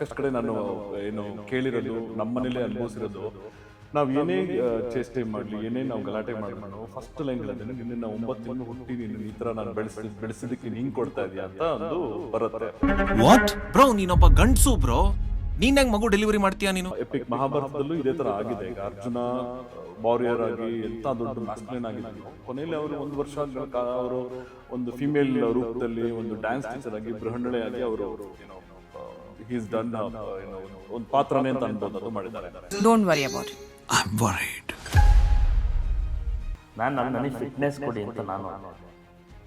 ಸಾಕಷ್ಟು ಕಡೆ ನಾನು ಏನು ಕೇಳಿರೋದು ನಮ್ಮನೇಲೆ ಅನುಭವಿಸಿರೋದು. ನಾವು ಏನೇ ಚೇಷ್ಟೆ ಮಾಡಲಿ ಏನೇ ನಾವು ಗಲಾಟೆ ಮಾಡೋಣ ಫಸ್ಟ್ ಲೈನ್ ಹೇಳಿದ್ರೆ ನಿನ್ನ ಒಂಬತ್ತು ತಿಂಗಳು ಹುಟ್ಟಿ ನೀನು ಈ ತರ ನಾನು ಬೆಳೆಸಿ ಬೆಳೆಸಿದಕ್ಕೆ ನೀನು ಹಿಂಗೆ ಕೊಡ್ತಾ ಇದೀಯ ಅಂತ ಒಂದು ಬರುತ್ತೆ. ವಾಟ್ ಬ್ರೋ ನೀನೊಬ್ಬ ಗಂಡ್ಸು ಬ್ರೋ ನೀನ್ ಹೆಂಗ್ ಮಗು ಡೆಲಿವರಿ ಮಾಡ್ತೀಯಾ ನೀನು? ಎಪಿಕ್ ಮಹಾಭಾರತದಲ್ಲೂ ಇದೇ ತರ ಆಗಿದೆ. ಈಗ ಅರ್ಜುನ ವಾರಿಯರ್ ಆಗಿ ಎಂತ ದೊಡ್ಡ ಮ್ಯಾಸ್ಕ್ಲೇನ್ ಆಗಿದ್ರು ಕೊನೆಯಲ್ಲಿ ಅವರು ಒಂದು ವರ್ಷ ಅವರು ಒಂದು ಫಿಮೇಲ್ ರೂಪದಲ್ಲಿ ಒಂದು ಡ್ಯಾನ್ಸ್ ಟೀಚರ್ ಆಗಿ ಬೃಹಣ್ಣಳೆ ಆಗಿ ಅವರು ಏನೋ ಹೀಸ್ ಡನ್ ಒಂದು ಪಾತ್ರನೇ ಅಂತ ಅನ್ಬೋದು ಅದು ಮಾಡಿದ್ದಾರೆ. Don't worry about I am worried ನಾನು ನನ್ನ ನನಗೆ ಫಿಟ್ನೆಸ್ ಕೊಡಿ ಅಂತ ನಾನು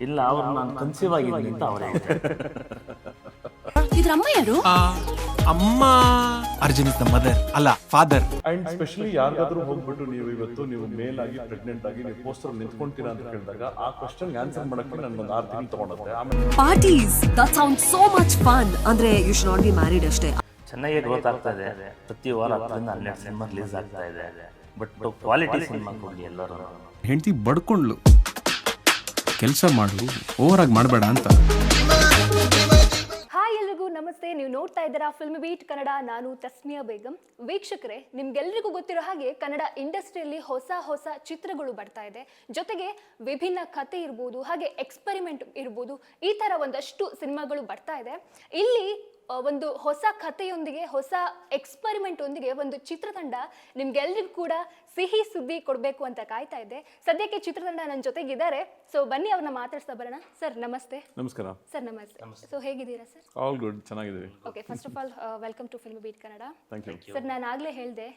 ಇಲ್ಲ ಅವ್ರು ನಾನು ಕನ್ಸೀವ್ ಆಗಿದ್ದೀನಿ ಅಂತ ಅವ್ರು ಇದ್ರ ಅಮ್ಮ ಯಾರು? ಅಮ್ಮ ಅರ್ಜುನ್ ಇಸ್ ದ ಮದರ್ ಅಲ್ಲ ಫಾದರ್ ಅಂಡ್ ಸ್ಪೆಷಲಿ ಯಾರಿಗಾದ್ರೂ ಹೋಗ್ಬಿಟ್ಟು ನೀವು ಇವತ್ತು ನೀವು ಮೇಲ್ ಆಗಿ ಪ್ರೆಗ್ನೆಂಟ್ ಆಗಿ ನೀವು ಪೋಸ್ಟರ್ ನಿಂತ್ಕೊಂತೀರಾ ಅಂತ ಕೇಳಿದಾಗ ಆ ಕ್ವಶನ್ ಆನ್ಸರ್ ಮಾಡಕ್ಕೆ ನನ್ಗೊಂದು ಆರು ತಿಂಗಳು ತಗೊಂಡುತ್ತೆ ಆಮೇಲೆ parties that sound so much fun ಅಂದ್ರೆ you should not be married ಅಷ್ಟೇ. ಚೆನ್ನಾಗಿ ಗ್ರೋತ್ ಆಗ್ತಾ ಇದೆ. ಪ್ರತಿ ವಾರ ಹತ್ತರಿಂದ ಹನ್ನೆರಡು ಸಿನಿಮಾ ರಿಲೀಸ್ ಆಗ್ತಾ ಇದೆ. ಬಟ್ ಕ್ವಾಲಿಟಿ ಸಿನಿಮಾ ಕೊಡಿ ಎಲ್ಲರೂ. ಹೆಂಡತಿ ಬಡ್ಕೊಂಡ್ಲು. ಕೆಲಸ ಮಾಡು ಓವರ್ ಆಗಿ ಮಾಡಬೇಡ ಅಂತ. ನಮಸ್ತೆ. ನೀವು ನೋಡ್ತಾ ಇದ್ದೀರಾ ಫಿಲ್ಮ್ ಬೀಟ್ ಕನ್ನಡ. ನಾನು ತಸ್ಮಿಯಾ ಬೇಗಂ. ವೀಕ್ಷಕರೇ, ನಿಮ್ಗೆಲ್ರಿಗೂ ಗೊತ್ತಿರೋ ಹಾಗೆ ಕನ್ನಡ ಇಂಡಸ್ಟ್ರಿಯಲ್ಲಿ ಹೊಸ ಹೊಸ ಚಿತ್ರಗಳು ಬರ್ತಾ ಇದೆ. ಜೊತೆಗೆ ವಿಭಿನ್ನ ಕತೆ ಇರ್ಬೋದು, ಹಾಗೆ ಎಕ್ಸ್ಪೆರಿಮೆಂಟ್ ಇರ್ಬೋದು, ಈ ಥರ ಒಂದಷ್ಟು ಸಿನಿಮಾಗಳು ಬರ್ತಾ ಇದೆ. ಇಲ್ಲಿ ಒಂದು ಹೊಸ ಕಥೆಯೊಂದಿಗೆ ಹೊಸ ಎಕ್ಸ್ಪರಿಮೆಂಟ್ ಒಂದಿಗೆ ಒಂದು ಚಿತ್ರತಂಡ ನಿಮ್ಗೆಲ್ರಿಗೂ ಕೂಡ ಸಿಹಿ ಸುದ್ದಿ ಕೊಡಬೇಕು ಅಂತ ಕಾಯ್ತಾ ಇದೆ ಸದ್ಯಕ್ಕೆ ಚಿತ್ರತಂಡ ನನ್ನ ಜೊತೆಗಿದ್ದಾರೆ. ಸೊ ಬನ್ನಿ ಅವ್ರನ್ನ ಮಾತಾಡ್ಸ್ತಾ ಬರೋಣ. ಸರ್ ನಮಸ್ತೆ. ನಮಸ್ಕಾರ. ಸರ್ ನಮಸ್ತೆ. ಸೊ ಹೇಗಿದ್ದೀರಾ ಸರ್? ಆಲ್ ಗುಡ್ ಚೆನ್ನಾಗಿದ್ದೀವಿ. Okay first of all welcome to film beat Kannada thank you sir ನಾನು ಆಗಲೇ ಹೇಳಿದೆ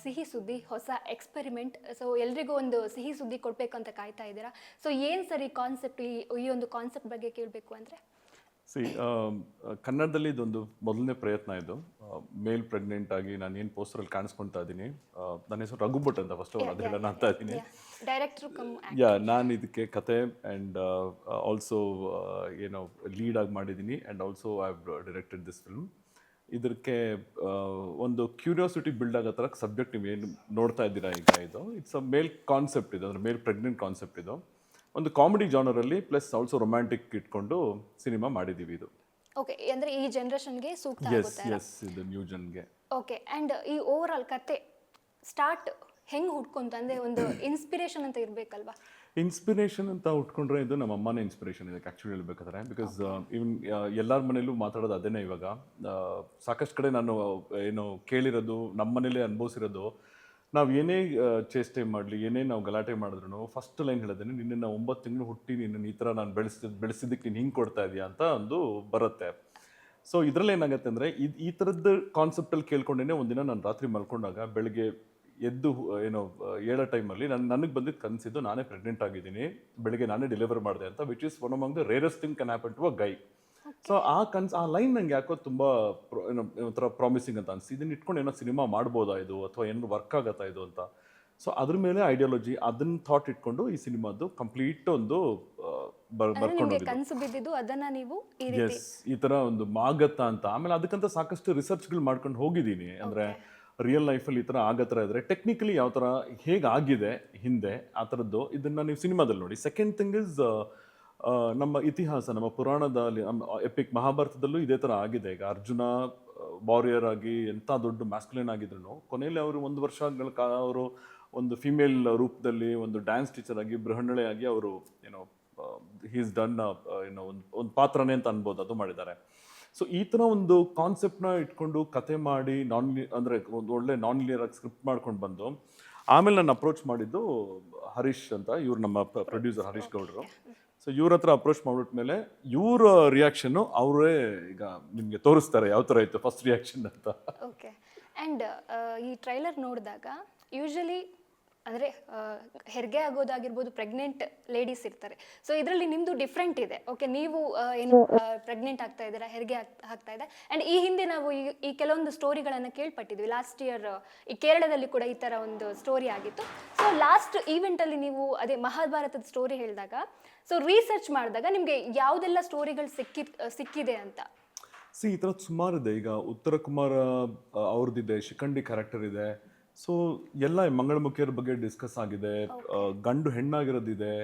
ಸಿಹಿ ಸುದ್ದಿ ಹೊಸ ಎಕ್ಸ್ಪೆರಿಮೆಂಟ್ ಸೊ ಎಲ್ರಿಗೂ ಒಂದು ಸಿಹಿ ಸುದ್ದಿ ಕೊಡಬೇಕು ಅಂತ ಕಾಯ್ತಾ ಇದ್ದೀರಾ? ಸೊ ಏನು ಸರ್ ಈ ಕಾನ್ಸೆಪ್ಟ್ ಈ ಈ ಒಂದು ಕಾನ್ಸೆಪ್ಟ್ ಬಗ್ಗೆ ಕೇಳಬೇಕು ಅಂದರೆ? ಸಿ ಕನ್ನಡದಲ್ಲಿ ಇದೊಂದು ಮೊದಲನೇ ಪ್ರಯತ್ನ ಇದು. ಮೇಲ್ ಪ್ರೆಗ್ನೆಂಟ್ ಆಗಿ ನಾನು ಏನು ಪೋಸ್ಟರಲ್ಲಿ ಕಾಣಿಸ್ಕೊಳ್ತಾ ಇದ್ದೀನಿ ನನ್ನ ಹೆಸರು ರಘುಭಟ್ ಅಂತ ಫಸ್ಟ್ ಅದು ಹೇಳೋಣ ಅಂತ ಇದ್ದೀನಿ ಯಾ ನಾನು ಇದಕ್ಕೆ ಕತೆ ಆ್ಯಂಡ್ ಆಲ್ಸೋ ಏನೋ ಲೀಡ್ ಆಗಿ ಮಾಡಿದ್ದೀನಿ and also I directed this film ಇದಕ್ಕೆ ಒಂದು ಕ್ಯೂರಿಯಾಸಿಟಿ ಬಿಲ್ಡ್ ಆಗೋ ಥರ ಸಬ್ಜೆಕ್ಟ್ ನೀವು ಏನು ನೋಡ್ತಾ ಇದ್ದೀರಾ ಈಗ ಇದು. ಇಟ್ಸ್ ಅ ಮೇಲ್ ಕಾನ್ಸೆಪ್ಟ್ ಇದು ಅಂದರೆ ಮೇಲ್ ಪ್ರೆಗ್ನೆಂಟ್ ಕಾನ್ಸೆಪ್ಟ್ ಇದು. ಒಂದು ಕಾಮಿಡಿ ಜಾನರಲ್ಲಿ ಪ್ಲಸ್ ಆಲ್ಸೋ ರೊಮ್ಯಾಂಟಿಕ್ ಇಟ್ಕೊಂಡು ಸಿನಿಮಾ ಮಾಡಿದ್ದೀವಿ ಇದು. ಓಕೆ ಅಂದರೆ ಈ ಜನ್ರೇಷನ್ಗೆ ಸೂಕ್ತ ಎಸ್ ಎಸ್ ಇದು ನ್ಯೂ ಜನ್ಗೆ ಓಕೆ ಆ್ಯಂಡ್ ಈ ಓವರ್ ಆಲ್ ಕತೆ ಸ್ಟಾರ್ಟ್ ಹೆಂಗೆ ಹುಡ್ಕೊಂತ ಅಂದರೆ ಒಂದು ಇನ್ಸ್ಪಿರೇಷನ್ ಅಂತ ಇರಬೇಕಲ್ವಾ? ಇನ್ಸ್ಪಿರೇಷನ್ ಅಂತ ಉಟ್ಕೊಂಡ್ರೆ ಇದು ನಮ್ಮ ಅಮ್ಮನೇ ಇನ್ಸ್ಪಿರೇಷನ್ ಇದಕ್ಕೆ ಆ್ಯಕ್ಚುಲಿ ಹೇಳ್ಬೇಕಾದ್ರೆ. ಬಿಕಾಸ್ ಇವನ್ ಎಲ್ಲರ ಮನೇಲೂ ಮಾತಾಡೋದು ಅದೇನೇ ಇವಾಗ. ಸಾಕಷ್ಟು ಕಡೆ ನಾನು ಏನು ಕೇಳಿರೋದು ನಮ್ಮ ಮನೇಲೇ ಅನುಭವಿಸಿರೋದು. ನಾವು ಏನೇ ಚೇಷ್ಟೆ ಮಾಡಲಿ, ಏನೇ ನಾವು ಗಲಾಟೆ ಮಾಡಿದ್ರು ಫಸ್ಟ್ ಲೈನ್ ಹೇಳಿದ್ರೆ ನಿನ್ನ ಒಂಬತ್ತು ತಿಂಗಳು ಹುಟ್ಟಿ, ನಿನ್ನ ಈ ಥರ ನಾನು ಬೆಳೆಸಿದ, ಬೆಳೆಸಿದ್ದಕ್ಕೆ ನೀನು ಹಿಂಗೆ ಕೊಡ್ತಾ ಇದೀಯ ಅಂತ ಒಂದು ಬರುತ್ತೆ. ಸೊ ಇದರಲ್ಲಿ ಏನಾಗುತ್ತೆ ಅಂದರೆ, ಇದು, ಈ ಥರದ್ದು ಕಾನ್ಸೆಪ್ಟಲ್ಲಿ ಕೇಳ್ಕೊಂಡೇನೆ ಒಂದಿನ ನಾನು ರಾತ್ರಿ ಮಲ್ಕೊಂಡಾಗ ಬೆಳಗ್ಗೆ ಎದ್ದು, ಏನೋ ಏಳೋ ಟೈಮಲ್ಲಿ ನಾನು, ನನಗೆ ಬಂದಿದ್ದು ಕನಸಿದ್ದು ನಾನೇ ಪ್ರೆಗ್ನೆಂಟ್ ಆಗಿದ್ದೀನಿ, ಬೆಳಗ್ಗೆ ನಾನೇ ಡೆಲಿವರ್ ಮಾಡಿದೆ ಅಂತ which is one among the rarest thing can happen to a guy so ಆ ಕನ್ಸ್ ಆ ಲೈನ್ ನಂಗೆ ಯಾಕೋ ತುಂಬ ಒಂಥರ ಪ್ರಾಮಿಸಿಂಗ್ ಅಂತ ಅನ್ಸಿ ಇದನ್ನ ಇಟ್ಕೊಂಡು ಏನೋ ಸಿನಿಮಾ ಮಾಡ್ಬೋದಾ ಇದು? ಅಥವಾ ಏನೋ ವರ್ಕ್ ಆಗತ್ತಾ ಇದು ಅಂತ? ಸೊ ಅದ್ರ ಮೇಲೆ ಐಡಿಯಾಲಜಿ ಅದನ್ನ ಥಾಟ್ ಇಟ್ಕೊಂಡು ಈ ಸಿನಿಮಾದು ಕಂಪ್ಲೀಟ್ ಒಂದು ಬರ್ಕೊಂಡು ಕನಸು ಬಿದ್ದಿದ್ದು ಅದನ್ನ ನೀವು ಎಸ್ ಈ ತರ ಒಂದು ಮಾಗತ್ತ ಅಂತ. ಆಮೇಲೆ ಅದಕ್ಕಂತ ಸಾಕಷ್ಟು ರಿಸರ್ಚ್ಗಳು ಮಾಡ್ಕೊಂಡು ಹೋಗಿದ್ದೀನಿ. ಅಂದ್ರೆ ರಿಯಲ್ ಲೈಫಲ್ಲಿ ಈ ತರ ಆಗೋ ಥರ ಇದ್ರೆ ಟೆಕ್ನಿಕಲಿ ಯಾವ ತರ ಹೇಗಾಗಿದೆ ಆಗಿದೆ ಹಿಂದೆ ಆ ಥರದ್ದು ಇದನ್ನ ನೀವು ಸಿನಿಮಾದಲ್ಲಿ ನೋಡಿ. ಸೆಕೆಂಡ್ ಥಿಂಗ್ ಇಸ್ ನಮ್ಮ ಇತಿಹಾಸ, ನಮ್ಮ ಪುರಾಣದಲ್ಲಿ ಎಪಿಕ್ ಮಹಾಭಾರತದಲ್ಲೂ ಇದೇ ಥರ ಆಗಿದೆ. ಈಗ ಅರ್ಜುನ ವಾರಿಯರ್ ಆಗಿ ಎಂಥ ದೊಡ್ಡ ಮ್ಯಾಸ್ಕುಲೇನ್ ಆಗಿದ್ರು ಕೊನೆಯಲ್ಲಿ ಅವರು ಒಂದು ವರ್ಷಗಳ ಕಾಲ ಅವರು ಒಂದು ಫಿಮೇಲ್ ರೂಪದಲ್ಲಿ ಒಂದು ಡ್ಯಾನ್ಸ್ ಟೀಚರ್ ಆಗಿ ಬೃಹಣ್ಣಳೆಯಾಗಿ ಅವರು ಏನೋ ಹೀಸ್ ಡನ್ ಏನೋ ಒಂದು ಒಂದು ಪಾತ್ರನೇ ಅಂತ ಅನ್ಬೋದು, ಅದು ಮಾಡಿದ್ದಾರೆ. ಸೊ ಈ ಥರ ಒಂದು ಕಾನ್ಸೆಪ್ಟ್ನ ಇಟ್ಕೊಂಡು ಕತೆ ಮಾಡಿ ನಾನ್ ಅಂದರೆ ಒಂದು ಒಳ್ಳೆ ನಾನ್ ಲಿಯರ್ ಆಗಿ ಸ್ಕ್ರಿಪ್ಟ್ ಮಾಡ್ಕೊಂಡು ಬಂದು, ಆಮೇಲೆ ನಾನು ಅಪ್ರೋಚ್ ಮಾಡಿದ್ದು ಹರೀಶ್ ಅಂತ, ಇವ್ರು ನಮ್ಮ ಪ್ರೊಡ್ಯೂಸರ್ ಹರೀಶ್ ಗೌಡರು. ಸೊ ಇವ್ರ ಹತ್ರ ಅಪ್ರೋಚ್ ಮಾಡಿಬಿಟ್ಮೇಲೆ ಇವರ ರಿಯಾಕ್ಷನ್ನು ಅವರೇ ಈಗ ನಿಮಗೆ ತೋರಿಸ್ತಾರೆ ಯಾವ ಥರ ಇತ್ತು ಫಸ್ಟ್ ರಿಯಾಕ್ಷನ್ ಅಂತ. ಓಕೆ ಆ್ಯಂಡ್ ಈ ಟ್ರೈಲರ್ ನೋಡಿದಾಗ ಯೂಶಲಿ ಅಂದರೆ ಹೆರಿಗೆ ಆಗೋದಾಗಿರ್ಬೋದು ಪ್ರೆಗ್ನೆಂಟ್ ಲೇಡೀಸ್ ಇರ್ತಾರೆ. ಸೊ ಇದರಲ್ಲಿ ನಿಮ್ಮದು ಡಿಫ್ರೆಂಟ್ ಇದೆ. ಓಕೆ ನೀವು ಏನು ಪ್ರೆಗ್ನೆಂಟ್ ಆಗ್ತಾ ಇದ್ದೀರಾ, ಹೆರಿಗೆ ಆಗ್- ಆಗ್ತಾ ಇದೆ. ಆ್ಯಂಡ್ ಈ ಹಿಂದೆ ನಾವು ಈ ಈ ಕೆಲವೊಂದು ಸ್ಟೋರಿಗಳನ್ನು ಕೇಳ್ಪಟ್ಟಿದ್ವಿ. ಲಾಸ್ಟ್ ಇಯರ್ ಈ ಕೇರಳದಲ್ಲಿ ಕೂಡ ಈ ಥರ ಒಂದು ಸ್ಟೋರಿ ಆಗಿತ್ತು. ಸೊ ಲಾಸ್ಟ್ ಈವೆಂಟಲ್ಲಿ ನೀವು ಅದೇ ಮಹಾಭಾರತದ ಸ್ಟೋರಿ ಹೇಳಿದಾಗ ಸೊ ರೀಸರ್ಚ್ ಮಾಡಿದಾಗ ನಿಮಗೆ ಯಾವುದೆಲ್ಲ ಸ್ಟೋರಿಗಳು ಸಿಕ್ಕಿ ಸಿಕ್ಕಿದೆ ಅಂತ? ಸಿ, ಈ ಥರ ಸುಮಾರಿದೆ ಈಗ ಉತ್ತರ ಕುಮಾರ ಅವ್ರದ್ದಿದೆ, ಶಿಖಂಡಿ ಕ್ಯಾರೆಕ್ಟರ್ ಇದೆ. ಸೊ ಎಲ್ಲ ಮಂಗಳಮುಖಿಯರ ಬಗ್ಗೆ ಡಿಸ್ಕಸ್ ಆಗಿದೆ. ಗಂಡು ಹೆಣ್ಣಾಗಿರೋದಿದೆ.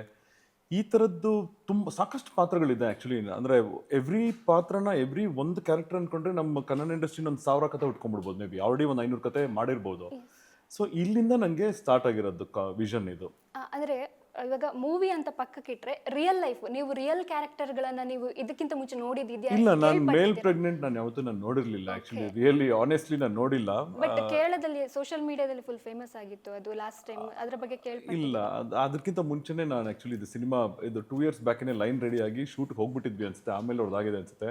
ಈ ಥರದ್ದು ತುಂಬ ಸಾಕಷ್ಟು ಪಾತ್ರಗಳಿದೆ ಆ್ಯಕ್ಚುಲಿ ಅಂದರೆ ಎವ್ರಿ ಪಾತ್ರನ ಎವ್ರಿ ಒಂದು ಕ್ಯಾರೆಕ್ಟರ್ ಅಂದ್ಕೊಂಡ್ರೆ ನಮ್ಮ ಕನ್ನಡ ಇಂಡಸ್ಟ್ರಿನ ಒಂದು ಸಾವಿರ ಕತೆ ಉಟ್ಕೊಂಡ್ಬಿಡ್ಬೋದು ಮೇ ಬಿ ಆಲ್ರೆಡಿ ಒಂದು ಐನೂರು ಕತೆ ಮಾಡಿರ್ಬೋದು. ಸೊ ಇಲ್ಲಿಂದ ನನಗೆ ಸ್ಟಾರ್ಟ್ ಆಗಿರೋದು ಕ ವಿಷನ್ ಇದು. ಆದರೆ ಅಂದ್ರೆ ಇವಾಗ ಮೂವಿ ಅಂತ ಪಕ್ಕಕ್ಕಿಟ್ರೆ ರಿಯಲ್ ಲೈಫ್ ನೀವು ರಿಯಲ್ ಕ್ಯಾರೆಕ್ಟರ್ಗಳನ್ನ ನೀವು ಇದಕ್ಕಿಂತ ಮುಂಚೆ ನೋಡಿದ್ಯಾ ಇಲ್ಲ ನಾನು ಮೇಲ್ ಪ್ರೆಗ್ನೆಂಟ್ ನಾನು ಯಾವತ್ತೂ ನಾನು ನೋಡಿರಲಿಲ್ಲ ಆಕ್ಚುಲಿ ರಿಯಲಿ ಆನೆಸ್ಟ್ಲಿ ನಾನು ನೋಡಿಲ್ಲ. ಬಟ್ ಕೇರಳದಲ್ಲಿ ಸೋಷಿಯಲ್ ಮೀಡಿಯಾದಲ್ಲಿ ಫುಲ್ ಫೇಮಸ್ ಆಗಿತ್ತು ಅದು ಲಾಸ್ಟ್ ಟೈಮ್ ಅದರ ಬಗ್ಗೆ ಕೇಳಿ ಇಲ್ಲ ಅದ್- ಅದಕ್ಕಿಂತ ಮುಂಚೆನೆ ನಾನು ಆಕ್ಚುಲಿ ಇದು ಸಿನಿಮಾ ಇದು ಟೂ ಇಯರ್ಸ್ ಬ್ಯಾಕಿನೇ ಲೈನ್ ರೆಡಿ ಆಗಿ ಶೂಟ್ ಹೋಗ್ಬಿಟ್ಟಿದ್ವಿ ಅನ್ಸುತ್ತೆ ಆಮೇಲೆ ಅವ್ರದ್ದಾಗಿದೆ ಅನ್ಸುತ್ತೆ.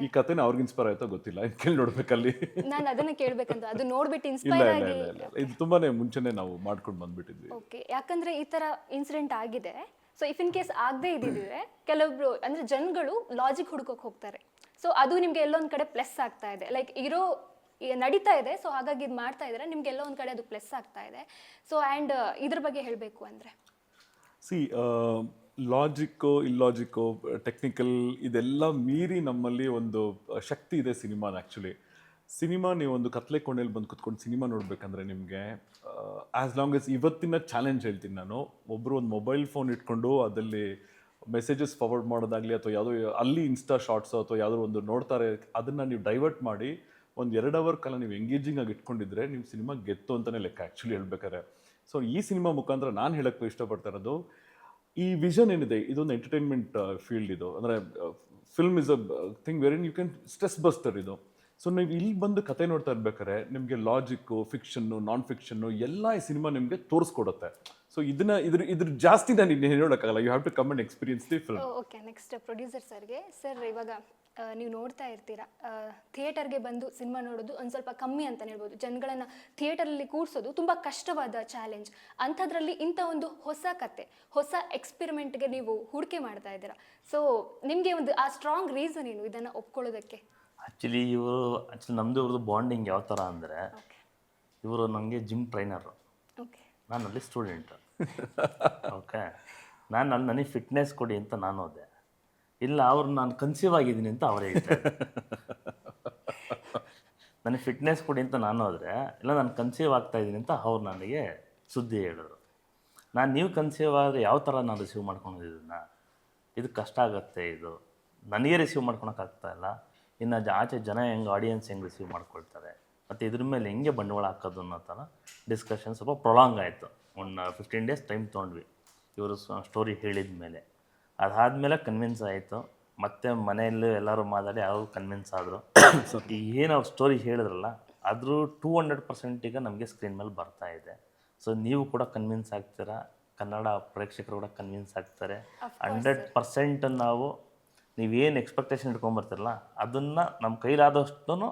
ಈ ಕತೆನ ಅವ್ರಿಗೆ ಇನ್ಸ್ಪೈರ್ ಆಯ್ತಾ ಗೊತ್ತಿಲ್ಲ ಕೇಳಿ ನೋಡ್ಬೇಕಲ್ಲಿ. ನಾನು ಅದನ್ನ ಕೇಳ್ಬೇಕಂತ ಅದು ನೋಡ್ಬಿಟ್ಟು ಇನ್ಸ್ಪೈರ್ ಆಗಿ ಇಲ್ಲ ಇಲ್ಲ ಇದು ತುಂಬಾನೇ ಮುಂಚೆನೆ ನಾವು ಮಾಡ್ಕೊಂಡು ಬಂದ್ಬಿಟ್ಟಿದ್ವಿ. ಓಕೆ ಯಾಕಂದ್ರೆ ಈ ತರ ಇನ್ಸಿಡೆಂಟ್ ಆಗಿದೆ. ಸೊ ಇಫ್ ಇನ್ ಕೇಸ್ ಆಗದೆ ಇದ್ದಿದ್ರೆ ಕೆಲವೊಬ್ರು ಅಂದ್ರೆ ಜನಗಳು ಲಾಜಿಕ್ ಹುಡ್ಕೋಕ್ ಹೋಗ್ತಾರೆ. ಸೊ ಅದು ನಿಮ್ಗೆ ಎಲ್ಲೊಂದ್ ಕಡೆ ಪ್ಲಸ್ ಆಗ್ತಾ ಇದೆ. ಲೈಕ್ ಇರೋ ನಡೀತಾ ಇದೆ. ಸೊ ಹಾಗಾಗಿ ಇದು ಮಾಡ್ತಾ ಇದ್ರೆ. ನಿಮ್ಗೆ ಎಲ್ಲೋ ಒಂದ್ ಕಡೆ ಅದು ಪ್ಲಸ್ ಆಗ್ತಾ ಇದೆ. ಸೊ ಆ್ಯಂಡ್ ಇದ್ರ ಬಗ್ಗೆ ಹೇಳಬೇಕು ಅಂದ್ರೆ. ಸಿ ಲಾಜಿಕ್ ಇಲ್ಲಾಜಿಕ್ ಟೆಕ್ನಿಕಲ್ ಇದೆಲ್ಲ ಮೀರಿ ನಮ್ಮಲ್ಲಿ ಒಂದು ಶಕ್ತಿ ಇದೆ ಸಿನಿಮಾನ ಆ್ಯಕ್ಚುಲಿ ಸಿನಿಮಾ ನೀವು ಒಂದು ಕತ್ಲೆ ಕೋಣೆಯಲ್ಲಿ ಬಂದು ಕುತ್ಕೊಂಡು ಸಿನಿಮಾ ನೋಡಬೇಕಂದ್ರೆ ನಿಮಗೆ ಆ್ಯಸ್ ಲಾಂಗ್ ಎಸ್ ಇವತ್ತಿನ ಚಾಲೆಂಜ್ ಹೇಳ್ತೀನಿ ನಾನು. ಒಬ್ಬರು ಒಂದು ಮೊಬೈಲ್ ಫೋನ್ ಇಟ್ಕೊಂಡು ಅದರಲ್ಲಿ ಮೆಸೇಜಸ್ ಫಾರ್ವರ್ಡ್ ಮಾಡೋದಾಗಲಿ ಅಥವಾ ಯಾವುದೋ ಅಲ್ಲಿ ಇನ್ಸ್ಟಾ ಶಾರ್ಟ್ಸು ಅಥವಾ ಯಾವುದೋ ಒಂದು ನೋಡ್ತಾರೆ, ಅದನ್ನು ನೀವು ಡೈವರ್ಟ್ ಮಾಡಿ ಒಂದು ಎರಡು ಅವರ್ ಕಾಲ ನೀವು ಎಂಗೇಜಿಂಗ್ ಆಗಿ ಇಟ್ಕೊಂಡಿದ್ರೆ ನೀವು ಸಿನಿಮಾ ಗೆತ್ತು ಅಂತಲೇ ಲೆಕ್ಕ ಆ್ಯಕ್ಚುಲಿ ಹೇಳ್ಬೇಕಾರೆ ಸೊ ಈ ಸಿನಿಮಾ ಮುಖಾಂತರ ನಾನು ಹೇಳೋಕ್ಕೆ ಇಷ್ಟಪಡ್ತಾ ಇರೋದು, ಈ ವಿಷನ್ ಏನಿದೆ? ಇದೊಂದು ಎಂಟರ್ಟೈನ್ಮೆಂಟ್ ಫೀಲ್ಡ್ ಇದು. ಅಂದರೆ film is a thing very you can stress buster ಇದು. ಸೊ ನೀವು ಇಲ್ಲಿ ಬಂದು ಕತೆ ನೋಡ್ತಾ ಇರ್ಬೇಕಾದ್ರೆ ನಿಮಗೆ ಲಾಜಿಕ್ಕು ಫಿಕ್ಷನ್ನು ನಾನ್ ಫಿಕ್ಷನ್ನು ಎಲ್ಲ ಈ ಸಿನಿಮಾ ನಿಮಗೆ ತೋರಿಸ್ಕೊಡುತ್ತೆ. ಸೊ ಇದನ್ನ ಇದ್ರ ಇದ್ರ ಜಾಸ್ತಿ ನಾನು ಇನ್ನೇನು ಹೇಳೋಕ್ಕಾಗಲ್ಲ. You have to come and experience the film okay next producer ಸರ್ಗೆ. ಸರ್ ಇವಾಗ ಆ, ನೀವು ನೋಡ್ತಾ ಇರ್ತೀರಾ ಥಿಯೇಟರ್ಗೆ ಬಂದು ಸಿನಿಮಾ ನೋಡೋದು ಒಂದು ಸ್ವಲ್ಪ ಕಮ್ಮಿ ಅಂತಲೇ ಹೇಳ್ಬೋದು. ಜನಗಳನ್ನು ಥಿಯೇಟರಲ್ಲಿ ಕೂರಿಸೋದು ತುಂಬ ಕಷ್ಟವಾದ ಚಾಲೆಂಜ್ ಅಂಥದ್ರಲ್ಲಿ ಇಂಥ ಒಂದು ಹೊಸ ಕತೆ ಹೊಸ ಎಕ್ಸ್ಪೆರಿಮೆಂಟ್ಗೆ ನೀವು ಹೂಡಿಕೆ ಮಾಡ್ತಾ ಇದ್ದೀರಾ. ಸೊ ನಿಮಗೆ ಒಂದು ಆ ಸ್ಟ್ರಾಂಗ್ ರೀಸನ್ ಏನು ಇದನ್ನು ಒಪ್ಕೊಳ್ಳೋದಕ್ಕೆ? ಆ್ಯಕ್ಚುಲಿ ಇವರು ಆ್ಯಕ್ಚುಲಿ ನಮ್ಮದು ಇವ್ರದ್ದು ಬಾಂಡಿಂಗ್ ಯಾವ ಥರ ಅಂದರೆ ಇವರು ನನಗೆ ಜಿಮ್ ಟ್ರೈನರು ನಾನು ಅಲ್ಲಿ ಸ್ಟೂಡೆಂಟ್ ಓಕೆ ನಾನು ಅಲ್ಲಿ ನನಗೆ ಫಿಟ್ನೆಸ್ ಕೊಡಿ ಅಂತ ನಾನು ಹೋದೆ. ಇಲ್ಲ ಅವ್ರು ನಾನು ಕನ್ಸೀವ್ ಆಗಿದ್ದೀನಿ ಅಂತ ಅವರೇ ಹೇಳ್ತಾರೆ. ನನಗೆ ಫಿಟ್ನೆಸ್ ಕೊಡಿ ಅಂತ ನಾನು ಹೋದರೆ ಇಲ್ಲ ನಾನು ಕನ್ಸೀವ್ ಆಗ್ತಾ ಇದ್ದೀನಿ ಅಂತ ಅವ್ರು ನನಗೆ ಸುದ್ದಿ ಹೇಳಿದ್ರು. ನಾನು ನೀವು ಕನ್ಸೀವ್ ಆದರೆ ಯಾವ ಥರ ನಾನು ರಿಸೀವ್ ಮಾಡ್ಕೊಂಡಿದ್ದೀನ? ಇದು ಕಷ್ಟ ಆಗುತ್ತೆ ಇದು. ನನಗೆ ರಿಸೀವ್ ಮಾಡ್ಕೊಳಕ್ಕಾಗ್ತಾ ಇಲ್ಲ. ಇನ್ನು ಆಚೆ ಜನ ಹೆಂಗೆ ಆಡಿಯನ್ಸ್ ಹೆಂಗೆ ರಿಸೀವ್ ಮಾಡ್ಕೊಳ್ತಾರೆ. ಮತ್ತು ಇದ್ರ ಮೇಲೆ ಹೆಂಗೆ ಬಂಡವಾಳ ಹಾಕೋದು ಅನ್ನೋ ಥರ ಡಿಸ್ಕಷನ್ ಸ್ವಲ್ಪ ಪ್ರೊಲಾಂಗ್ ಆಯಿತು. ಒಂದು ಫಿಫ್ಟೀನ್ ಡೇಸ್ ಟೈಮ್ ತೊಗೊಂಡ್ವಿ. ಇವರು ಸ್ಟೋರಿ ಹೇಳಿದ ಮೇಲೆ. ಅದಾದಮೇಲೆ ಕನ್ವಿನ್ಸ್ ಆಯಿತು. ಮತ್ತೆ ಮನೆಯಲ್ಲೂ ಎಲ್ಲರೂ ಮಾತಾಡಿ ಅವರು ಕನ್ವಿನ್ಸ್ ಆದರು. ಏನು ಅವ್ರು ಸ್ಟೋರಿ ಹೇಳಿದ್ರಲ್ಲ ಆದರೂ ಟೂ ಹಂಡ್ರೆಡ್ ಪರ್ಸೆಂಟ್ ಈಗ ನಮಗೆ ಸ್ಕ್ರೀನ್ ಮೇಲೆ ಬರ್ತಾ ಇದೆ. ಸೊ ನೀವು ಕೂಡ ಕನ್ವಿನ್ಸ್ ಆಗ್ತೀರಾ? ಕನ್ನಡ ಪ್ರೇಕ್ಷಕರು ಕೂಡ ಕನ್ವಿನ್ಸ್ ಆಗ್ತಾರೆ. ಹಂಡ್ರೆಡ್ ಪರ್ಸೆಂಟ್ ನಾವು ನೀವೇನು ಎಕ್ಸ್ಪೆಕ್ಟೇಷನ್ ಇಟ್ಕೊಂಡ್ಬರ್ತಿರಲ್ಲ ಅದನ್ನು ನಮ್ಮ ಕೈಲಾದಷ್ಟು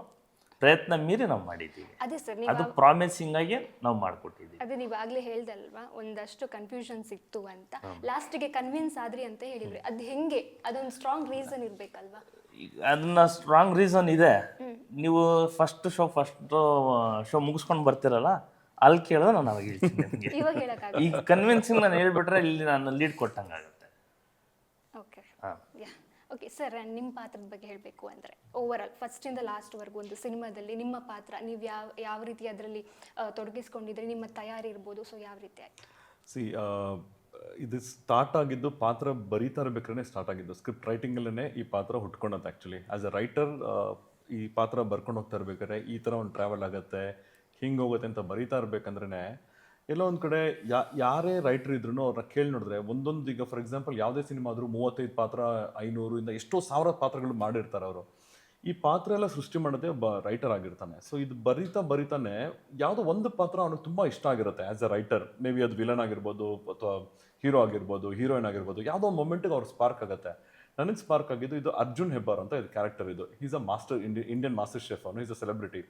ಪ್ರಯತ್ನ ಮೀರಿ ನಾವು ಮಾಡಿದ್ದೀವಿ. ಅದೇ ಸರ್ ನೀವು ಅದು ಪ್ರಾಮಿಸಿಂಗ್ ಆಗಿ ನಾವು ಮಾಡಿಕೊಟ್ಟಿದ್ದೀವಿ. ಅದೇ ನೀವು ಆಗ್ಲೇ ಹೇಳ್ದಲ್ವಾ ಒಂದಷ್ಟು ಕನ್ಫ್ಯೂಷನ್ ಸಿಕ್ತು ಅಂತ. ಲಾಸ್ಟಿಗೆ ಕನ್ವಿನ್ಸ್ ಆದ್ರಿ ಅಂತ ಹೇಳಿದ್ರಿ. ಅದು ಹೆಂಗೆ? ಅದೊಂದು ಸ್ಟ್ರಾಂಗ್ ರೀಸನ್ ಇರಬೇಕಲ್ವಾ? ಅದನ್ನ ಸ್ಟ್ರಾಂಗ್ ರೀಸನ್ ಇದೆ. ನೀವು ಫಸ್ಟ್ ಶೋ ಫಸ್ಟ್ ಶೋ ಮುಗಿಸ್ಕೊಂಡು ಬರ್ತಿರಲ್ಲ ಅಲ್ಲಿ ಕೇಳಿದ್ರೆ ನಾನು ಅವಾಗ ಹೇಳ್ತೀನಿ ಈಗ ಕನ್ವಿನ್ಸಿಂಗ್ ನಾನು ಹೇಳ್ಬಿಟ್ರೆ ಇಲ್ಲಿ ನಾನು ಲೀಡ್ ಕೊಟ್ಟಂಗಾಗುತ್ತೆ. ಓಕೆ ಹಾಂ. ಓಕೆ ಸರ್ ನಿಮ್ಮ ಪಾತ್ರದ ಬಗ್ಗೆ ಹೇಳಬೇಕು ಅಂದರೆ ಓವರ್ ಆಲ್ ಫಸ್ಟಿಂದ ಲಾಸ್ಟ್ವರೆಗೂ ಒಂದು ಸಿನಿಮಾದಲ್ಲಿ ನಿಮ್ಮ ಪಾತ್ರ, ನೀವು ಯಾವ ಯಾವ ರೀತಿ ಅದರಲ್ಲಿ ತೊಡಗಿಸ್ಕೊಂಡಿದ್ರೆ, ನಿಮ್ಮ ತಯಾರಿ ಇರ್ಬೋದು ಸೊ ಯಾವ ರೀತಿ ಆಯಿತು? ಸಿ ಇದು ಸ್ಟಾರ್ಟ್ ಆಗಿದ್ದು ಪಾತ್ರ ಬರೀತಾ ಇರಬೇಕಾದ್ರೆ ಸ್ಟಾರ್ಟ್ ಆಗಿದ್ದು ಸ್ಕ್ರಿಪ್ಟ್ ರೈಟಿಂಗಲ್ಲೇ ಈ ಪಾತ್ರ ಹುಟ್ಕೊಂಡಂತ ಆ್ಯಕ್ಚುಲಿ ಆ್ಯಸ್ ಅ ರೈಟರ್ ಈ ಪಾತ್ರ ಬರ್ಕೊಂಡು ಹೋಗ್ತಾ ಇರ್ಬೇಕಾದ್ರೆ ಈ ಥರ ಒಂದು ಟ್ರಾವೆಲ್ ಆಗುತ್ತೆ, ಹಿಂಗೆ ಹೋಗುತ್ತೆ ಅಂತ ಬರೀತಾ ಇರ್ಬೇಕಂದ್ರೆ ಎಲ್ಲೋ ಒಂದು ಕಡೆ ಯಾ, ಯಾರೇ ರೈಟರ್ ಇದ್ರು ಅವ್ರನ್ನ ಕೇಳಿ ನೋಡಿದ್ರೆ ಒಂದೊಂದು ಈಗ ಫಾರ್ ಎಕ್ಸಾಂಪಲ್ ಯಾವುದೇ ಸಿನಿಮಾ ಆದರೂ ಮೂವತ್ತೈದು ಪಾತ್ರ, ಐನೂರು ಇಂದ ಎಷ್ಟೋ ಸಾವಿರ ಪಾತ್ರಗಳು ಮಾಡಿರ್ತಾರೆ ಅವರು. ಈ ಪಾತ್ರ ಎಲ್ಲ ಸೃಷ್ಟಿ ಮಾಡೋದೇ ಒಬ್ಬ ರೈಟರ್ ಆಗಿರ್ತಾನೆ. ಸೊ ಇದು ಬರಿತಾ ಬರಿತಾನೆ ಯಾವುದೋ ಒಂದು ಪಾತ್ರ ಅವನಿಗೆ ತುಂಬ ಇಷ್ಟ ಆಗಿರುತ್ತೆ as a writer maybe ಅದು ವಿಲನ್ ಆಗಿರ್ಬೋದು ಅಥವಾ ಹೀರೋ ಆಗಿರ್ಬೋದು ಹೀರೋಯಿನ್ ಆಗಿರ್ಬೋದು, ಯಾವುದೋ ಒಂದು ಮೊಮೆಂಟಿಗೆ ಅವ್ರು ಸ್ಪಾರ್ಕ್ ಆಗುತ್ತೆ. ನನಗೆ ಸ್ಪಾರ್ಕ್ ಆಗಿದ್ದು ಇದು ಅರ್ಜುನ್ ಹೆಬ್ಬಾರ್ ಅಂತ ಇದು ಕ್ಯಾರೆಕ್ಟರ್ ಇದು. ಈಸ್ ಅ ಮಾಸ್ಟರ್ ಇಂಡಿ ಇಂಡಿಯನ್ ಮಾಸ್ಟರ್ ಶೆಫ್ ಅವನು ಈಸ್ ಅ ಸೆಲೆಬ್ರಿಟಿ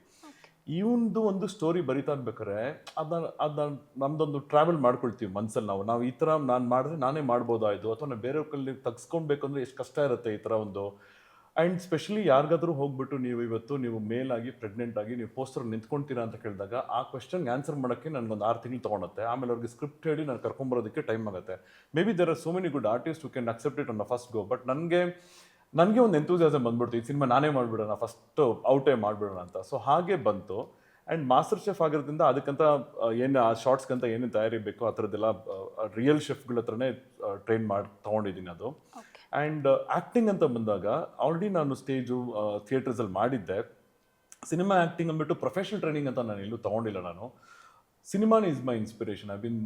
ಇವಂದು ಒಂದು ಸ್ಟೋರಿ ಬರಿತಾ ಇರ್ಬೇಕಾದ್ರೆ ಅದನ್ನ ಅದನ್ನ ನಮ್ದೊಂದು ಟ್ರಾವೆಲ್ ಮಾಡ್ಕೊಳ್ತೀವಿ ಮನ್ಸಲ್ಲಿ ನಾವು. ನಾವು ಈ ಥರ ನಾನು ಮಾಡಿದ್ರೆ ನಾನೇ ಮಾಡ್ಬೋದಾಯ್ತು, ಅಥವಾ ನಾನು ಬೇರೆ ಕಲ್ಲಿ ತಗ್ಸ್ಕೊಬೇಕು ಅಂದ್ರೆ ಎಷ್ಟು ಕಷ್ಟ ಇರುತ್ತೆ ಈ ಥರ ಒಂದು. ಆ್ಯಂಡ್ ಸ್ಪೆಷಲಿ ಯಾರಿಗಾದ್ರೂ ಹೋಗ್ಬಿಟ್ಟು ನೀವು ಇವತ್ತು ನೀವು ಮೇಲ್ ಆಗಿ ಪ್ರೆಗ್ನೆಂಟ್ ಆಗಿ ನೀವು ಪೋಸ್ಟರ್ ನಿಂತ್ಕೊಂತೀರಾ ಅಂತ ಕೇಳಿದಾಗ, ಆ ಕ್ವೆಶನ್ಗೆ ಆನ್ಸರ್ ಮಾಡೋಕ್ಕೆ ನನಗೊಂದು ಆರು ತಿಂಗಳು ತೊಗೊಳುತ್ತೆ. ಆಮೇಲೆ ಅವ್ರಿಗೆ ಸ್ಕ್ರಿಪ್ಟ್ ಹೇಳಿ ನಾನು ಕರ್ಕೊಂಬರೋದಕ್ಕೆ ಟೈಮ್ ಆಗುತ್ತೆ. Maybe there are so many good artist you can accept it on the first go but ನನಗೆ ನನಗೆ ಒಂದು ಎಂತೂಸಿಯಾಸಮ್ ಬಂದ್ಬಿಡ್ತು. ಈ ಸಿನಿಮಾ ನಾನೇ ಮಾಡಿಬಿಡೋಣ ಫಸ್ಟ್ ಔಟೇ ಮಾಡಿಬಿಡೋಣ ಅಂತ. ಸೊ ಹಾಗೆ ಬಂತು. ಆ್ಯಂಡ್ ಮಾಸ್ಟರ್ ಶೆಫ್ ಆಗಿರೋದ್ರಿಂದ ಅದಕ್ಕಂತ ಏನು ಆ ಶಾರ್ಟ್ಸ್ಗಂತ ಏನೇನು ತಯಾರಿ ಬೇಕೋ ಆ ಥರದ್ದೆಲ್ಲ ರಿಯಲ್ ಶೆಫ್ಗಳ ಹತ್ರನೇ ಟ್ರೈನ್ ಮಾಡಿ ತೊಗೊಂಡಿದ್ದೀನಿ ಅದು. ಆ್ಯಂಡ್ ಆ್ಯಕ್ಟಿಂಗ್ ಅಂತ ಬಂದಾಗ ಆಲ್ರೆಡಿ ನಾನು ಸ್ಟೇಜು ಥಿಯೇಟರ್ಸಲ್ಲಿ ಮಾಡಿದ್ದೆ. ಸಿನಿಮಾ ಆ್ಯಕ್ಟಿಂಗ್ ಅಂದ್ಬಿಟ್ಟು ಪ್ರೊಫೆಷನಲ್ ಟ್ರೈನಿಂಗ್ ಅಂತ ನಾನು ಎಲ್ಲೂ ತೊಗೊಂಡಿಲ್ಲ ನಾನು. ಸಿನಿಮಾನೇ is my inspiration I been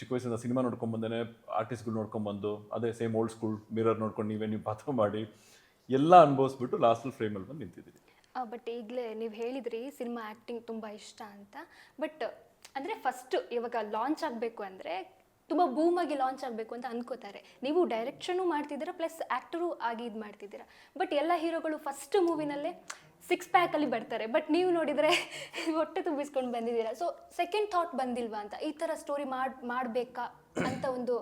ಚಿಕ್ಕ ವಯಸ್ಸಿಂದ ಸಿನಿಮಾ ನೋಡ್ಕೊಂಬಂದೇ ಆರ್ಟಿಸ್ಟ್ಗಳು ನೋಡ್ಕೊಂಬಂದು ಅದೇ ಸೇಮ್ ಓಲ್ಡ್ ಸ್ಕೂಲ್ ಮಿರರ್ ನೋಡ್ಕೊಂಡು ನೀವೇ ನೀವು ಪಾತ್ರ ಮಾಡಿ, ಎಲ್ಲ ಅನುಭವಿಸ್ಬಿಟ್ಟು ಲಾಸ್ಟಲ್ಲಿ ಫ್ರೇಮಲ್ಲಿ ಬಂದು ನಿಂತಿದ್ದೀನಿ. ಬಟ್ ಈಗಲೇ ನೀವು ಹೇಳಿದ್ರಿ ಸಿನಿಮಾ ಆ್ಯಕ್ಟಿಂಗ್ ತುಂಬ ಇಷ್ಟ ಅಂತ. ಬಟ್ ಅಂದರೆ ಫಸ್ಟ್ ಇವಾಗ ಲಾಂಚ್ ಆಗಬೇಕು ಅಂದರೆ ತುಂಬ ಬೂಮಾಗಿ ಲಾಂಚ್ ಆಗಬೇಕು ಅಂತ ಅನ್ಕೋತಾರೆ. ನೀವು ಡೈರೆಕ್ಷನು ಮಾಡ್ತಿದ್ದೀರಾ ಪ್ಲಸ್ ಆ್ಯಕ್ಟರು ಆಗಿ ಇದು ಮಾಡ್ತಿದ್ದೀರಾ. ಬಟ್ ಎಲ್ಲ ಹೀರೋಗಳು ಫಸ್ಟ್ ಮೂವಿನಲ್ಲೇ ಸಿಕ್ಸ್ ಪ್ಯಾಕಲ್ಲಿ ಬರ್ತಾರೆ. ಬಟ್ ನೀವು ನೋಡಿದರೆ ಹೊಟ್ಟೆ ತುಂಬಿಸ್ಕೊಂಡು ಬಂದಿದ್ದೀರಾ. ಸೊ ಸೆಕೆಂಡ್ ಥಾಟ್ ಬಂದಿಲ್ವಾ ಅಂತ? ಈ ಥರ ಸ್ಟೋರಿ ಮಾಡಿ, ಮಾಡಬೇಕಾ ಅಂತ ಒಂದು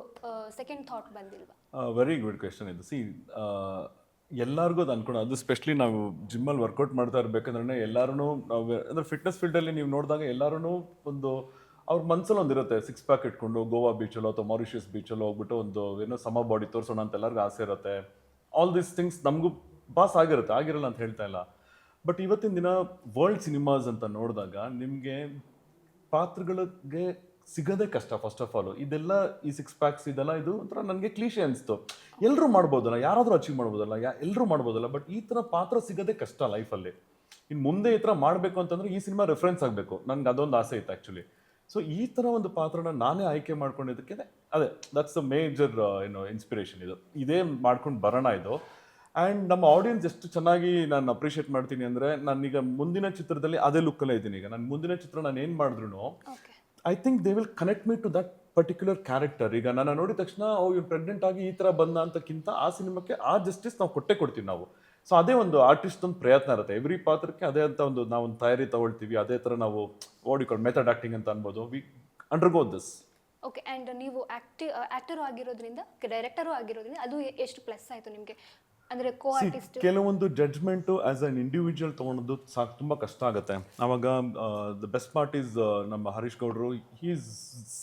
ಸೆಕೆಂಡ್ ಥಾಟ್ ಬಂದಿಲ್ವಾ? ವೆರಿ ಗುಡ್ ಕ್ವೆಶನ್ ಇದು. ಸಿ ಎಲ್ಲರಿಗೂ ಅದು ಅನ್ಕೊಂಡು ಅದು ಸ್ಪೆಷಲಿ ನಾವು ಜಿಮ್ಮಲ್ಲಿ ವರ್ಕೌಟ್ ಮಾಡ್ತಾ ಇರಬೇಕಂದ್ರೆ ಎಲ್ಲರೂ ನಾವು ಅಂದರೆ ಫಿಟ್ನೆಸ್ ಫೀಲ್ಡಲ್ಲಿ ನೀವು ನೋಡಿದಾಗ ಎಲ್ಲರೂ ಒಂದು ಅವ್ರ ಮನ್ಸಲ್ಲಿ ಒಂದಿರುತ್ತೆ ಸಿಕ್ಸ್ ಪ್ಯಾಕ್ ಇಟ್ಕೊಂಡು ಗೋವಾ ಬೀಚಲ್ಲೋ ಅಥವಾ ಮಾರಿಷಿಯಸ್ ಬೀಚಲ್ಲೋ ಹೋಗ್ಬಿಟ್ಟು ಒಂದು ಏನೋ ಸಮ ಬಾಡಿ ತೋರಿಸೋಣ ಅಂತ ಎಲ್ಲರಿಗೂ ಆಸೆ ಇರುತ್ತೆ. ಆಲ್ ದೀಸ್ ಥಿಂಗ್ಸ್ ನಮಗೂ ಪಾಸ್ ಆಗಿರುತ್ತೆ. ಆಗಿರಲ್ಲ ಅಂತ ಹೇಳ್ತಾ ಇಲ್ಲ. ಬಟ್ ಇವತ್ತಿನ ದಿನ ವರ್ಲ್ಡ್ ಸಿನಿಮಾಸ್ ಅಂತ ನೋಡಿದಾಗ ನಿಮಗೆ ಪಾತ್ರಗಳಿಗೆ ಸಿಗೋದೇ ಕಷ್ಟ ಫಸ್ಟ್ ಆಫ್ ಆಲ್ ಇದೆಲ್ಲ ಈ ಸಿಕ್ಸ್ ಪ್ಯಾಕ್ಸ್ ಇದೆಲ್ಲ ಇದು ಒಂಥರ ನನಗೆ ಕ್ಲೀಶೆ ಅನಿಸ್ತು. ಎಲ್ಲರೂ ಮಾಡ್ಬೋದಲ್ಲ, ಯಾರಾದರೂ ಅಚೀವ್ ಮಾಡ್ಬೋದಲ್ಲ, ಯಾ ಎಲ್ಲರೂ ಮಾಡ್ಬೋದಲ್ಲ ಬಟ್ ಈ ಥರ ಪಾತ್ರ ಸಿಗೋದೇ ಕಷ್ಟ ಲೈಫಲ್ಲಿ ಇನ್ನು ಮುಂದೆ ಈ ಥರ ಮಾಡಬೇಕು ಅಂತಂದರೆ ಈ ಸಿನಿಮಾ ರೆಫರೆನ್ಸ್ ಆಗಬೇಕು. ನನಗೆ ಅದೊಂದು ಆಸೆ ಇತ್ತು ಆ್ಯಕ್ಚುಲಿ ಸೊ ಈ ಥರ ಒಂದು ಪಾತ್ರನ ನಾನೇ ಆಯ್ಕೆ ಮಾಡ್ಕೊಂಡಿದ್ದಕ್ಕೆ ಅದೇ ದಟ್ಸ್ ಅ ಮೇಜರ್ ಏನು ಇನ್ಸ್ಪಿರೇಷನ್ ಇದು. ಇದೇ ಮಾಡ್ಕೊಂಡು ಬರೋಣ ಇದು. ಆ್ಯಂಡ್ ನಮ್ಮ ಆಡಿಯನ್ಸ್ ಎಷ್ಟು ಚೆನ್ನಾಗಿ ನಾನು ಅಪ್ರಿಷಿಯೇಟ್ ಮಾಡ್ತೀನಿ ಅಂದರೆ ನಾನೀಗ ಮುಂದಿನ ಚಿತ್ರದಲ್ಲಿ ಅದೇ ಲುಕ್ಕಲ್ಲೇ ಇದ್ದೀನಿ ಈಗ. ನಾನು ಮುಂದಿನ ಚಿತ್ರ ನಾನು ಏನು ಮಾಡಿದ್ರು I think they will connect me to that particular character ಈಗ ನಾನು ನೋಡಿದ ತಕ್ಷಣ ಓ ಇವ್ರು ಪ್ರೆಗ್ನೆಂಟ್ ಆಗಿ ಈ ಥರ ಬಂದ ಅಂತಕ್ಕಿಂತ ಆ ಸಿನಿಮಾಕ್ಕೆ ಆ ಜಸ್ಟಿಸ್ ನಾವು ಕೊಟ್ಟೆ ಕೊಡ್ತೀವಿ ನಾವು. ಸೊ ಅದೇ ಒಂದು ಆರ್ಟಿಸ್ಟ್ ಒಂದು ಪ್ರಯತ್ನ ಇರುತ್ತೆ. ಎವ್ರಿ ಪಾತ್ರಕ್ಕೆ ಅದೇ ಅಂತ ಒಂದು ನಾವು ಒಂದು ತಯಾರಿ ತಗೊಳ್ತೀವಿ. ಅದೇ ಥರ ನಾವು ಓಡಿಕೊಂಡು ಮೆಥಡ್ ಆ್ಯಕ್ಟಿಂಗ್ ಅಂತ ಅನ್ಬೋದು. We undergo this okay and ನೀವು ಆ್ಯಕ್ಟಿ ಆ್ಯಕ್ಟರು ಆಗಿರೋದ್ರಿಂದ ಡೈರೆಕ್ಟರು ಆಗಿರೋದ್ರಿಂದ ಅದು ಎಷ್ಟು ಪ್ಲಸ್ ಆಯಿತು ನಿಮಗೆ? ಅಂದರೆ ಕೋ ಆರ್ಟಿಸ್ಟ್ ಕೆಲವೊಂದು ಜಡ್ಜ್ಮೆಂಟು ಆಸ್ ಅನ್ ಇಂಡಿವಿಜುವಲ್ ತಗೊಳೋದು ಸಾಕು ತುಂಬ ಕಷ್ಟ ಆಗುತ್ತೆ. ಆವಾಗ ದ ಬೆಸ್ಟ್ ಪಾರ್ಟ್ ಈಸ್ ನಮ್ಮ ಹರೀಶ್ ಗೌಡ್ರು is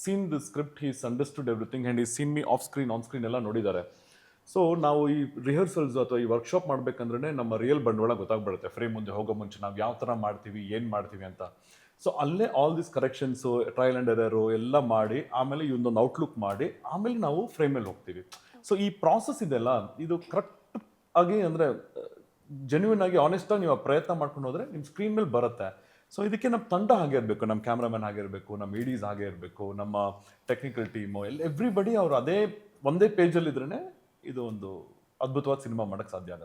seen the script he's understood everything and ಈ scene me off screen on screen ಎಲ್ಲ ನೋಡಿದ್ದಾರೆ. ಸೊ ನಾವು ಈ ರಿಹರ್ಸಲ್ಸ್ ಅಥವಾ ಈ ವರ್ಕ್ಶಾಪ್ ಮಾಡ್ಬೇಕಂದ್ರೆ ನಮ್ಮ ರಿಯಲ್ ಬಂಡವಾಳ ಗೊತ್ತಾಗ್ಬಿಡುತ್ತೆ. ಫ್ರೇಮ್ ಮುಂದೆ ಹೋಗೋ ಮುಂಚೆ ನಾವು ಯಾವ ಥರ ಮಾಡ್ತೀವಿ ಏನು ಮಾಡ್ತೀವಿ ಅಂತ. ಸೊ ಅಲ್ಲೇ all this corrections trial and error ಎಲ್ಲ ಮಾಡಿ ಆಮೇಲೆ ಇವೊಂದು ಔಟ್ಲುಕ್ ಮಾಡಿ ಆಮೇಲೆ ನಾವು ಫ್ರೇಮಲ್ಲಿ ಹೋಗ್ತೀವಿ. ಸೊ ಈ ಪ್ರಾಸೆಸ್ ಇದೆಲ್ಲ ಇದು ಕರೆಕ್ಟ್ ಆಗಿ ಅಂದರೆ ಜೆನ್ಯೂನ್ ಆಗಿ ಆನೆಸ್ಟಾಗಿ ನೀವು ಪ್ರಯತ್ನ ಮಾಡ್ಕೊಂಡು ಹೋದರೆ ನಿಮ್ಮ ಸ್ಕ್ರೀನ್ ಮೇಲೆ ಬರುತ್ತೆ. ಸೊ ಇದಕ್ಕೆ ನಮ್ಮ ತಂಡ ಹಾಗೆ ಇರಬೇಕು ನಮ್ಮ ಕ್ಯಾಮ್ರಾಮನ್ ಹಾಗೆ ಇರಬೇಕು ನಮ್ಮ ಇಡೀಸ್ ಹಾಗೆ ಇರಬೇಕು, ನಮ್ಮ ಟೆಕ್ನಿಕಲ್ ಟೀಮು ಎಲ್ಲ ಎವ್ರಿಬಡಿ ಅವರು ಅದೇ, ಒಂದೇ ಪೇಜಲ್ಲಿ ಇದ್ರೇ ಇದು ಒಂದು ಅದ್ಭುತವಾದ ಸಿನಿಮಾ ಮಾಡೋಕ್ಕೆ ಸಾಧ್ಯ ಆಗುತ್ತೆ.